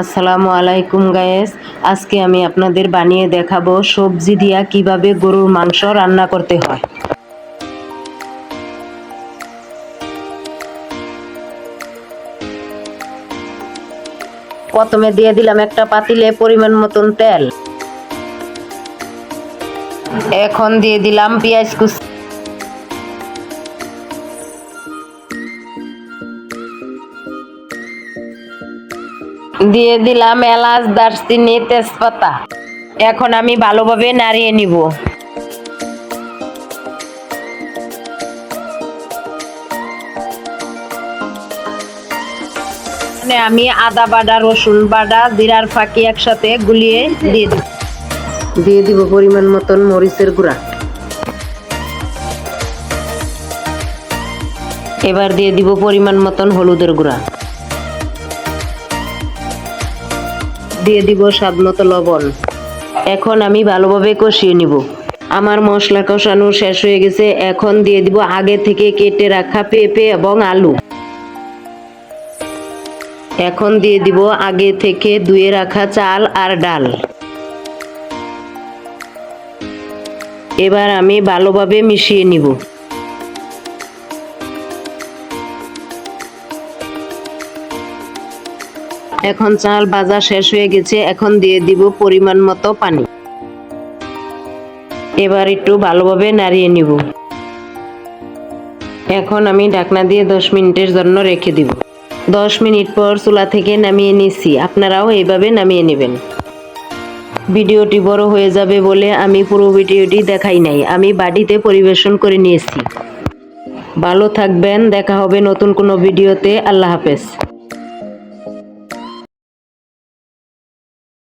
আসসালামু আলাইকুম গায়েস। আজকে আমি আপনাদের বানিয়ে দেখাবো সবজি দিয়া কীভাবে গরুর মাংস রান্না করতে হয়। প্রথমে দিয়ে দিলাম একটা পাতিলে পরিমাণ মতন তেল। এখন দিয়ে দিলাম পেঁয়াজ কুচি। দিয়ে দিলাম এলাচ দারচিনি তেজপাতা। এখন আমি ভালোভাবে নাড়িয়ে নিব। আমি আদা বাটা রসুন বাটা জিরার ফাঁকি একসাথে গুলিয়ে দিয়ে দিব দিয়ে দিব পরিমাণ মতন মরিচের গুঁড়া। এবার দিয়ে দিব পরিমাণ মতন হলুদের গুঁড়া। দিয়ে দিব স্বাদ মতো লবণ। এখন আমি ভালোভাবে কষিয়ে নিব। আমার মশলা কষানো শেষ হয়ে গেছে। এখন দিয়ে দিব আগে থেকে কেটে রাখা পেঁপে এবং আলু। এখন দিয়ে দিব আগে থেকে ধুয়ে রাখা চাল আর ডাল। এবার আমি ভালোভাবে মিশিয়ে নিব। এখন চাল ভাজা শেষ হয়ে গেছে, এখন দিয়ে দিব পরিমাণ মতো পানি। এবার একটু ভালোভাবে নাড়িয়ে নিব। এখন আমি ঢাকনা দিয়ে দশ মিনিটের জন্য রেখে দিব। দশ মিনিট পর চুলা থেকে নামিয়ে নিচ্ছি। আপনারাও এইভাবে নামিয়ে নেবেন। ভিডিওটি বড় হয়ে যাবে বলে আমি পুরো ভিডিওটি দেখাই নাই। আমি বাড়িতে পরিবেশন করে নিয়েছি। ভালো থাকবেন। দেখা হবে নতুন কোনো ভিডিওতে। আল্লাহ হাফেজ।